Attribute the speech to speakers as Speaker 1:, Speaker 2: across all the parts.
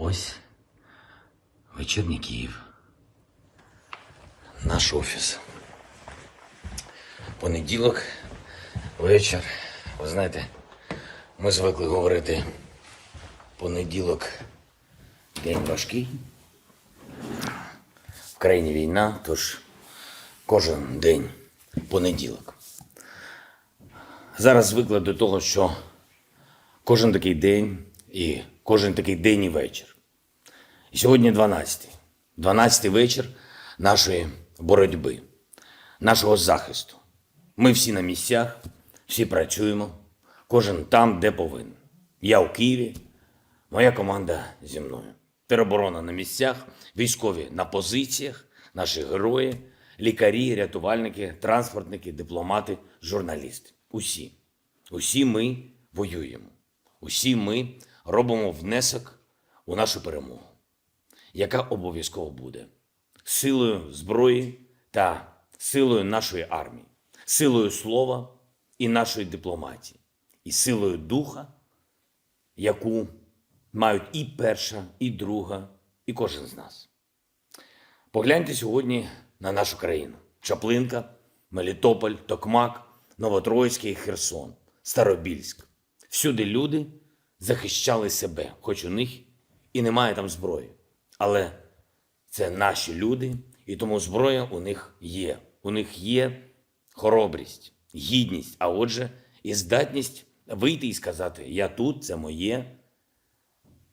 Speaker 1: Ось вечірній Київ. Наш офіс. Понеділок, вечір. Ви знаєте, ми звикли говорити понеділок день важкий. В країні війна, тож кожен день понеділок. Зараз звикли до того, що кожен такий день і кожен такий день і вечір. Сьогодні 12. 12 вечір нашої боротьби, нашого захисту. Ми всі на місцях, всі працюємо, кожен там, де повинен. Я у Києві, моя команда зі мною. Тероборона на місцях, військові на позиціях, наші герої, лікарі, рятувальники, транспортники, дипломати, журналісти. Усі. Усі ми воюємо. Усі ми робимо внесок у нашу перемогу, яка обов'язково буде силою зброї та силою нашої армії, силою слова і нашої дипломатії, і силою духа, яку мають і перша, і друга, і кожен з нас. Погляньте сьогодні на нашу країну: Чаплинка, Мелітополь, Токмак, Новотроїцький, Херсон, Старобільськ. Всюди люди захищали себе, хоч у них і немає там зброї. Але це наші люди, і тому зброя у них є. У них є хоробрість, гідність, а отже, і здатність вийти і сказати: Я тут, це моє,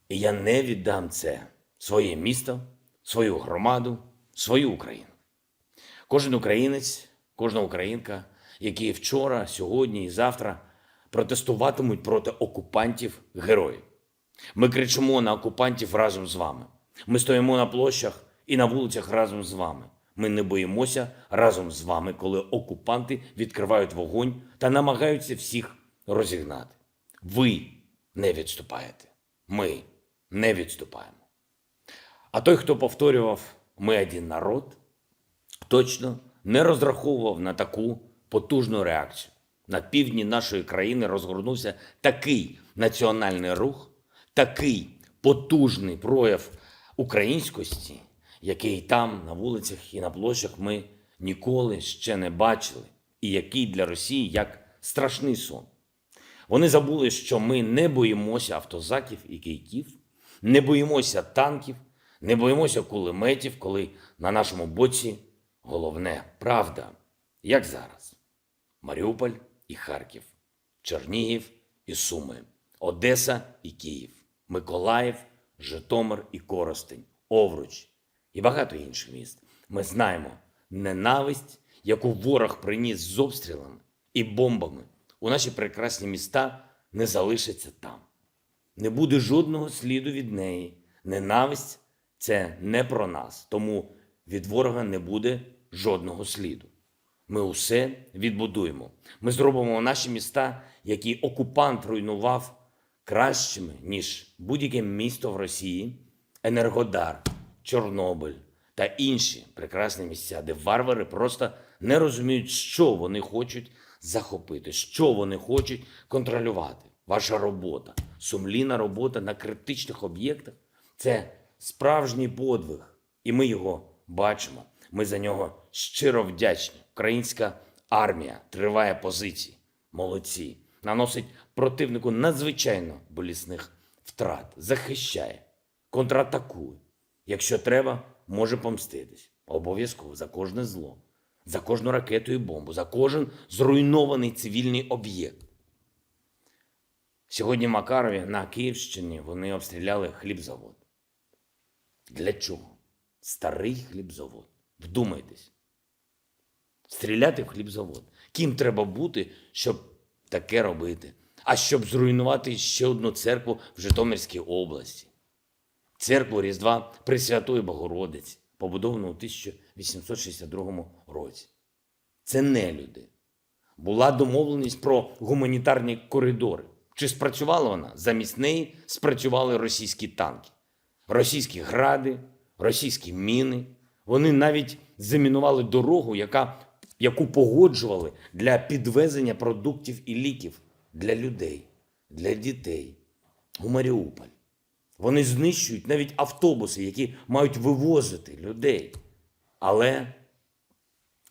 Speaker 1: і я не віддам це своє місто, свою громаду, свою Україну. Кожен українець, кожна українка, які вчора, сьогодні і завтра протестуватимуть проти окупантів героїв. Ми кричимо на окупантів разом з вами. Ми стоїмо на площах і на вулицях разом з вами. Ми не боїмося разом з вами, коли окупанти відкривають вогонь та намагаються всіх розігнати. Ви не відступаєте. Ми не відступаємо. А той, хто повторював ми один народ, точно не розраховував на таку потужну реакцію. На півдні нашої країни розгорнувся такий національний рух, такий потужний прояв українськості, який там, на вулицях і на площах, ми ніколи ще не бачили, і який для Росії як страшний сон. Вони забули, що ми не боїмося автозаків і кийків, не боїмося танків, не боїмося кулеметів, коли на нашому боці головне правда, як зараз. Маріуполь і Харків, Чернігів і Суми, Одеса і Київ, Миколаїв, Житомир і Коростень, Овруч і багато інших міст. Ми знаємо ненависть, яку ворог приніс з обстрілами і бомбами у наші прекрасні міста, не залишиться там. Не буде жодного сліду від неї. Ненависть це не про нас, тому від ворога не буде жодного сліду. Ми усе відбудуємо. Ми зробимо наші міста, які окупант руйнував, кращими, ніж будь-яке місто в Росії, Енергодар, Чорнобиль та інші прекрасні місця, де варвари просто не розуміють, що вони хочуть захопити, що вони хочуть контролювати. Ваша робота, сумлінна робота на критичних об'єктах це справжній подвиг, і ми його бачимо. Ми за нього щиро вдячні. Українська армія триває позиції. Молодці. Наносить противнику надзвичайно болісних втрат, захищає, контратакує. Якщо треба, може помститись. Обов'язково за кожне зло, за кожну ракету і бомбу, за кожен зруйнований цивільний об'єкт. Сьогодні в Макарові на Київщині вони обстріляли хлібзавод. Для чого? Старий хлібзавод. Вдумайтесь. Стріляти в хлібзавод. Ким треба бути, щоб таке робити? А щоб зруйнувати ще одну церкву в Житомирській області. Церкву Різдва Пресвятої Богородиці, побудовану у 1862 році. Це не люди. Була домовленість про гуманітарні коридори. Чи спрацювала вона? Замість неї спрацювали російські танки, російські гради, російські міни. Вони навіть замінували дорогу, яка, яку погоджували для підвезення продуктів і ліків для людей, для дітей у Маріуполь. Вони знищують навіть автобуси, які мають вивозити людей. Але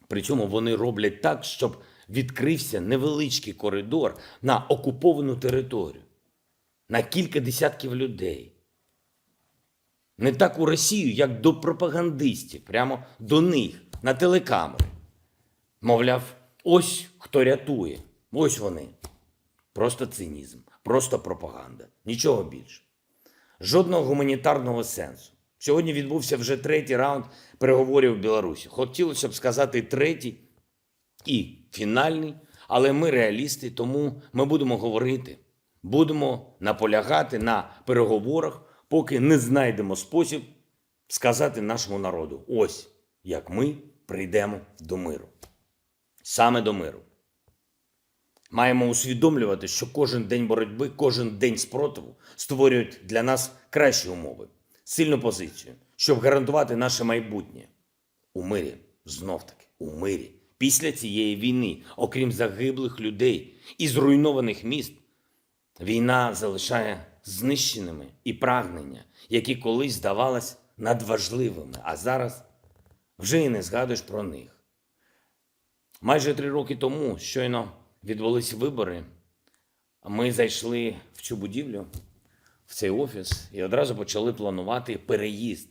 Speaker 1: при цьому вони роблять так, щоб відкрився невеличкий коридор на окуповану територію, на кілька десятків людей. Не так у Росію, як до пропагандистів, прямо до них, на телекамери. Мовляв, ось хто рятує, ось вони. Просто цинізм, просто пропаганда, нічого більше. Жодного гуманітарного сенсу. Сьогодні відбувся вже третій раунд переговорів в Білорусі. Хотілося б сказати третій і фінальний, але ми реалісти, тому ми будемо говорити, будемо наполягати на переговорах, поки не знайдемо спосіб сказати нашому народу: ось як ми прийдемо до миру. Саме до миру. Маємо усвідомлювати, що кожен день боротьби, кожен день спротиву створюють для нас кращі умови, сильну позицію, щоб гарантувати наше майбутнє у мирі, знов таки, у мирі. Після цієї війни, окрім загиблих людей і зруйнованих міст, війна залишає знищеними і прагнення, які колись здавалось надважливими, а зараз вже і не згадуєш про них. Майже три роки тому щойно відбулись вибори. Ми зайшли в цю будівлю, в цей офіс, і одразу почали планувати переїзд.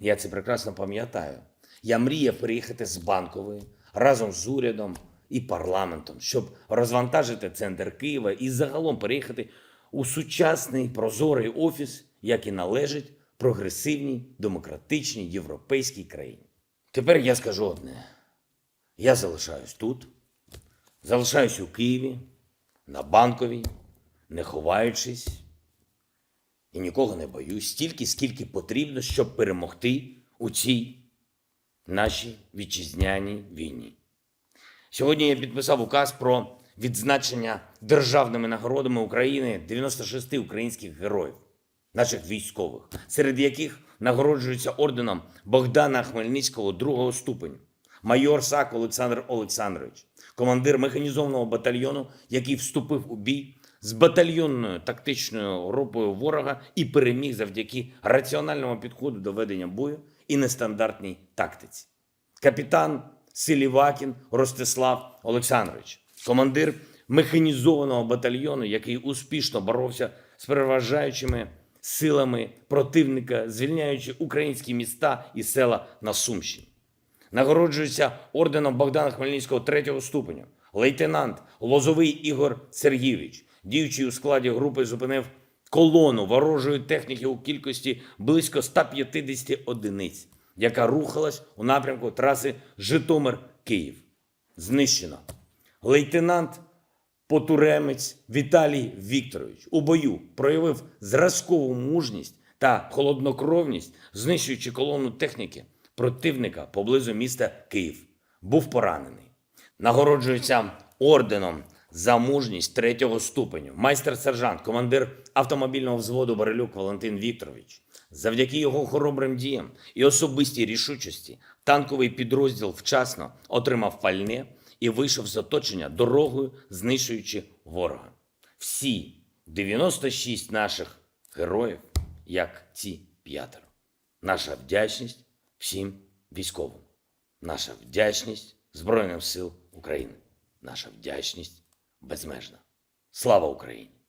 Speaker 1: Я це прекрасно пам'ятаю. Я мріяв переїхати з банкової разом з урядом і парламентом, щоб розвантажити центр Києва і загалом переїхати у сучасний прозорий офіс, як і належить прогресивній, демократичній європейській країні. Тепер я скажу одне: я залишаюсь тут, залишаюсь у Києві, на банковій, не ховаючись і нікого не боюсь, стільки, скільки потрібно, щоб перемогти у цій нашій вітчизняній війні. Сьогодні я підписав указ про відзначення державними нагородами України 96 українських героїв, наших військових, серед яких нагороджуються орденом Богдана Хмельницького другого ступеню, майор САК Олександр Олександрович, командир механізованого батальйону, який вступив у бій з батальйонною тактичною групою ворога і переміг завдяки раціональному підходу до ведення бою і нестандартній тактиці. Капітан Силівакін Ростислав Олександрович, командир механізованого батальйону, який успішно боровся з переважаючими силами противника, звільняючи українські міста і села на Сумщині. Нагороджується орденом Богдана Хмельницького третього ступеню. Лейтенант Лозовий Ігор Сергійович, діючий у складі групи, зупинив колону ворожої техніки у кількості близько 150 одиниць, яка рухалась у напрямку траси Житомир-Київ. Знищено. Лейтенант Потуремець Віталій Вікторович у бою проявив зразкову мужність та холоднокровність, знищуючи колону техніки противника поблизу міста Київ. Був поранений. Нагороджується орденом за мужність третього ступеню. Майстер-сержант, командир автомобільного взводу Барелюк Валентин Вікторович. Завдяки його хоробрим діям і особистій рішучості танковий підрозділ вчасно отримав пальне і вийшов з оточення дорогою, знищуючи ворога. Всі 96 наших героїв, як ці п'ятеро. Наша вдячність всім військовим. Наша вдячність Збройним сил України. Наша вдячність безмежна. Слава Україні!